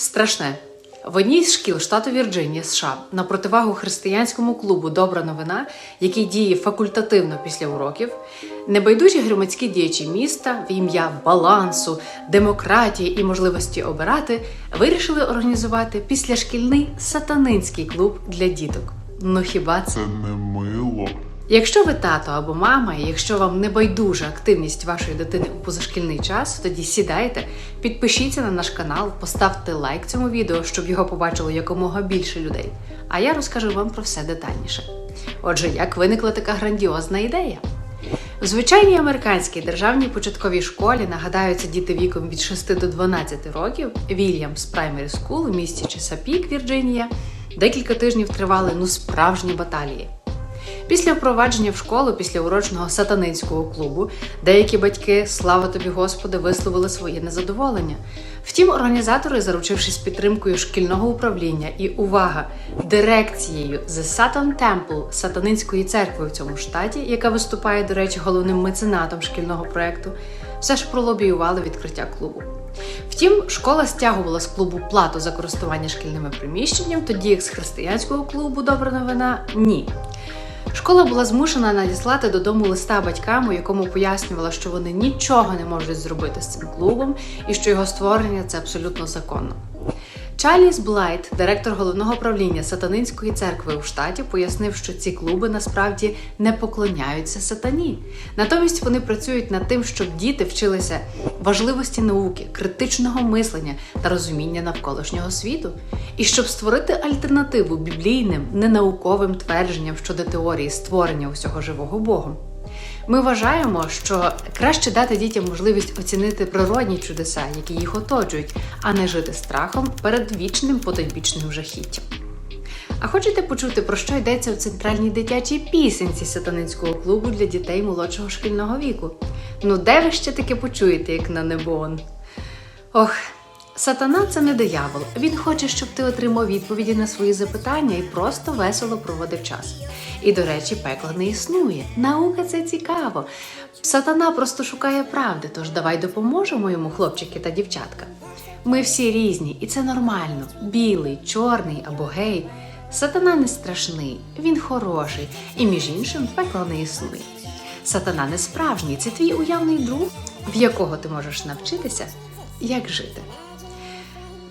Страшне. В одній з шкіл штату Вірджинія, США, на противагу християнському клубу Добра новина, який діє факультативно після уроків, небайдужі громадські діячі міста в ім'я балансу, демократії і можливості обирати вирішили організувати післяшкільний сатанинський клуб для діток. Ну хіба це? Це не мило. Якщо ви тато або мама, і якщо вам не байдужа активність вашої дитини у позашкільний час, тоді сідайте, підпишіться на наш канал, поставте лайк цьому відео, щоб його побачило якомога більше людей. А я розкажу вам про все детальніше. Отже, як виникла така грандіозна ідея? В звичайній американській державній початковій школі нагадаються діти віком від 6 до 12 років Вільямс Primary School у місті Чесапік, Вірджинія. Декілька тижнів тривали ну справжні баталії. Після впровадження в школу після урочного сатанинського клубу деякі батьки, слава тобі Господи, висловили своє незадоволення. Втім, організатори, заручившись підтримкою шкільного управління і увага дирекцією The Satan Temple сатанинської церкви в цьому штаті, яка виступає, до речі, головним меценатом шкільного проекту, все ж пролобіювали відкриття клубу. Втім, школа стягувала з клубу плату за користування шкільними приміщенням, тоді як з християнського клубу Добра новина ні. Школа була змушена надіслати додому листа батькам, у якому пояснювала, що вони нічого не можуть зробити з цим клубом і що його створення це абсолютно законно. Чарльз Блайт, директор головного правління сатанинської церкви у штаті, пояснив, що ці клуби насправді не поклоняються сатані. Натомість вони працюють над тим, щоб діти вчилися важливості науки, критичного мислення та розуміння навколишнього світу, і щоб створити альтернативу біблійним ненауковим твердженням щодо теорії створення усього живого Богом. Ми вважаємо, що краще дати дітям можливість оцінити природні чудеса, які їх оточують, а не жити страхом перед вічним потойбічним жахіттям. А хочете почути, про що йдеться у центральній дитячій пісенці сатанинського клубу для дітей молодшого шкільного віку? Ну, де ви ще таке почуєте, як на небон? Ох, сатана це не диявол. Він хоче, щоб ти отримав відповіді на свої запитання і просто весело проводив час. І, до речі, пекла не існує. Наука це цікаво. Сатана просто шукає правди, тож давай допоможемо йому, хлопчики та дівчатка. Ми всі різні, і це нормально. Білий, чорний або гей. Сатана не страшний, він хороший, і між іншим пекла не існує. Сатана не справжній, це твій уявний друг, в якого ти можеш навчитися, як жити.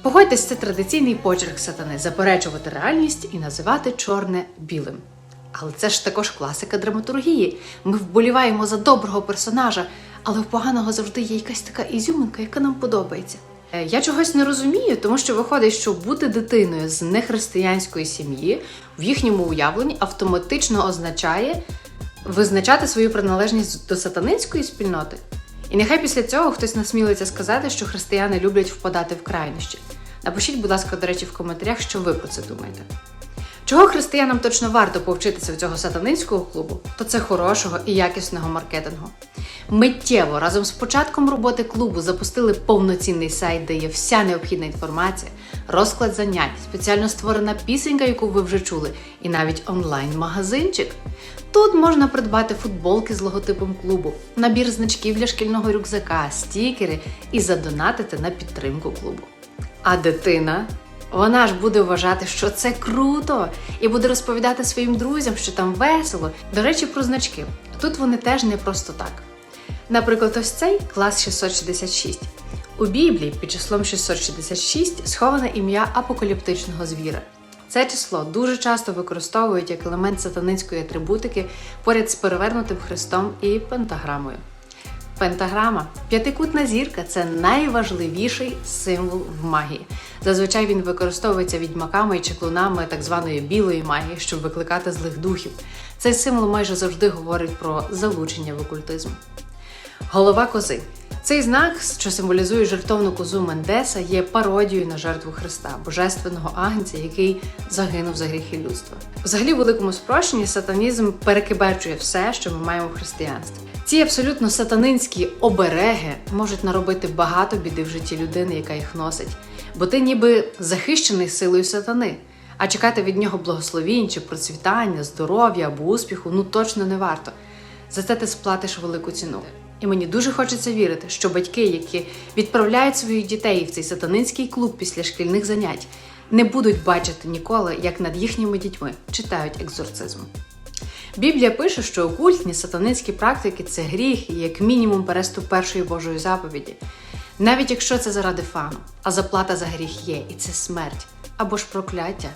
Погодьтесь, це традиційний почерк сатани заперечувати реальність і називати чорне білим. Але це ж також класика драматургії. Ми вболіваємо за доброго персонажа, але в поганого завжди є якась така ізюминка, яка нам подобається. Е, Я чогось не розумію, тому що виходить, що бути дитиною з нехристиянської сім'ї в їхньому уявленні автоматично означає визначати свою приналежність до сатанинської спільноти. І нехай після цього хтось насмілиться сказати, що християни люблять впадати в крайнощі. Напишіть, будь ласка, до речі, в коментарях, що ви про це думаєте. Чого християнам точно варто повчитися в цього сатанинського клубу, то це хорошого і якісного маркетингу. Миттєво разом з початком роботи клубу запустили повноцінний сайт, де є вся необхідна інформація, розклад занять, спеціально створена пісенька, яку ви вже чули, і навіть онлайн-магазинчик. Тут можна придбати футболки з логотипом клубу, набір значків для шкільного рюкзака, стікери і задонатити на підтримку клубу. А дитина вона ж буде вважати, що це круто, і буде розповідати своїм друзям, що там весело. До речі, про значки. Тут вони теж не просто так. Наприклад, ось цей клас 666. У Біблії під числом 666 сховане ім'я апокаліптичного звіра. Це число дуже часто використовують як елемент сатанинської атрибутики поряд з перевернутим хрестом і пентаграмою. Пентаграма п'ятикутна зірка це найважливіший символ в магії. Зазвичай він використовується відьмаками і чеклунами так званої білої магії, щоб викликати злих духів. Цей символ майже завжди говорить про залучення в окультизм. Голова кози. Цей знак, що символізує жертовну козу Мендеса, є пародією на жертву Христа, божественного агнця, який загинув за гріхи людства. Взагалі, в великому спрощенні сатанізм перекиберчує все, що ми маємо в християнстві. Ці абсолютно сатанинські обереги можуть наробити багато біди в житті людини, яка їх носить, бо ти ніби захищений силою сатани. А чекати від нього благословінь чи процвітання, здоров'я або успіху ну точно не варто. За це ти сплатиш велику ціну. І мені дуже хочеться вірити, що батьки, які відправляють своїх дітей в цей сатанинський клуб після шкільних занять, не будуть бачити ніколи, як над їхніми дітьми читають екзорцизм. Біблія пише, що окультні сатанинські практики це гріх і як мінімум переступ першої Божої заповіді. Навіть якщо це заради фану, а заплата за гріх є, і це смерть або ж прокляття,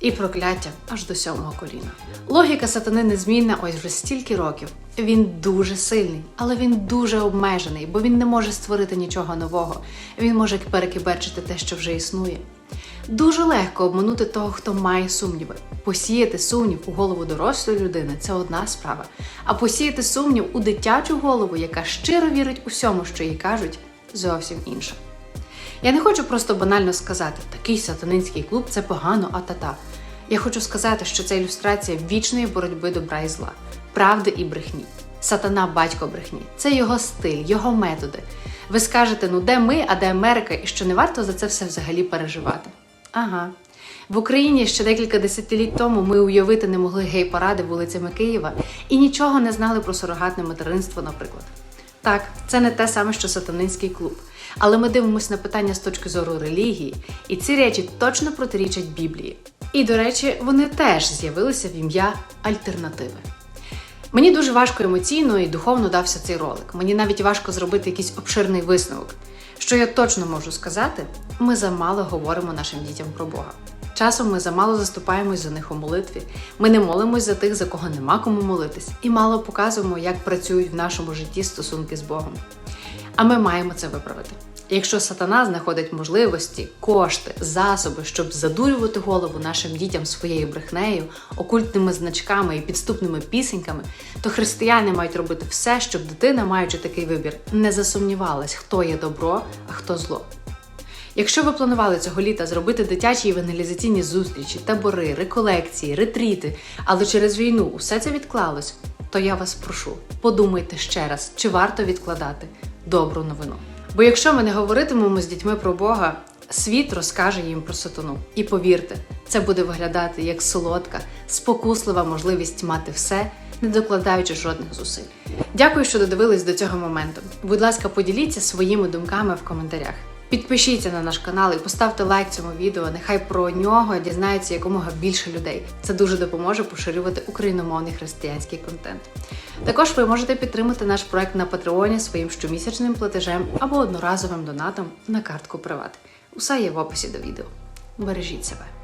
і прокляття аж до сьомого коліна. Логіка сатани незмінна ось вже стільки років. Він дуже сильний, але він дуже обмежений, бо він не може створити нічого нового. Він може перекиберчити те, що вже існує. Дуже легко обманути того, хто має сумніви. Посіяти сумнів у голову дорослої людини це одна справа. А посіяти сумнів у дитячу голову, яка щиро вірить усьому, що їй кажуть, зовсім інша. Я не хочу просто банально сказати, такий сатанинський клуб це погано, а та-та. Я хочу сказати, що це ілюстрація вічної боротьби добра і зла, правди і брехні. Сатана батько брехні. Це його стиль, його методи. Ви скажете, ну де ми, а де Америка, і що не варто за це все взагалі переживати. Ага. В Україні ще декілька десятиліть тому ми уявити не могли гей-паради вулицями Києва і нічого не знали про сурогатне материнство, наприклад. Так, це не те саме, що сатанинський клуб. Але ми дивимося на питання з точки зору релігії, і ці речі точно протирічать Біблії. І, до речі, вони теж з'явилися в ім'я альтернативи. Мені дуже важко емоційно і духовно дався цей ролик. Мені навіть важко зробити якийсь обширний висновок. Що я точно можу сказати, ми замало говоримо нашим дітям про Бога. Часом ми замало заступаємось за них у молитві. Ми не молимось за тих, за кого нема кому молитись, і мало показуємо, як працюють в нашому житті стосунки з Богом. А ми маємо це виправити. Якщо сатана знаходить можливості, кошти, засоби, щоб задурювати голову нашим дітям своєю брехнею, окультними значками і підступними пісеньками, то християни мають робити все, щоб дитина, маючи такий вибір, не засумнівалась, хто є добро, а хто зло. Якщо ви планували цього літа зробити дитячі евангелізаційні зустрічі, табори, реколекції, ретріти, але через війну усе це відклалось, то я вас прошу, подумайте ще раз, чи варто відкладати добру новину. Бо якщо ми не говоритимемо з дітьми про Бога, світ розкаже їм про сатану. І повірте, це буде виглядати як солодка, спокуслива можливість мати все, не докладаючи жодних зусиль. Дякую, що додивились до цього моменту. Будь ласка, поділіться своїми думками в коментарях. Підпишіться на наш канал і поставте лайк цьому відео. Нехай про нього дізнається якомога більше людей. Це дуже допоможе поширювати україномовний християнський контент. Також ви можете підтримати наш проект на Патреоні своїм щомісячним платежем або одноразовим донатом на картку Приват. Усе є в описі до відео. Бережіть себе.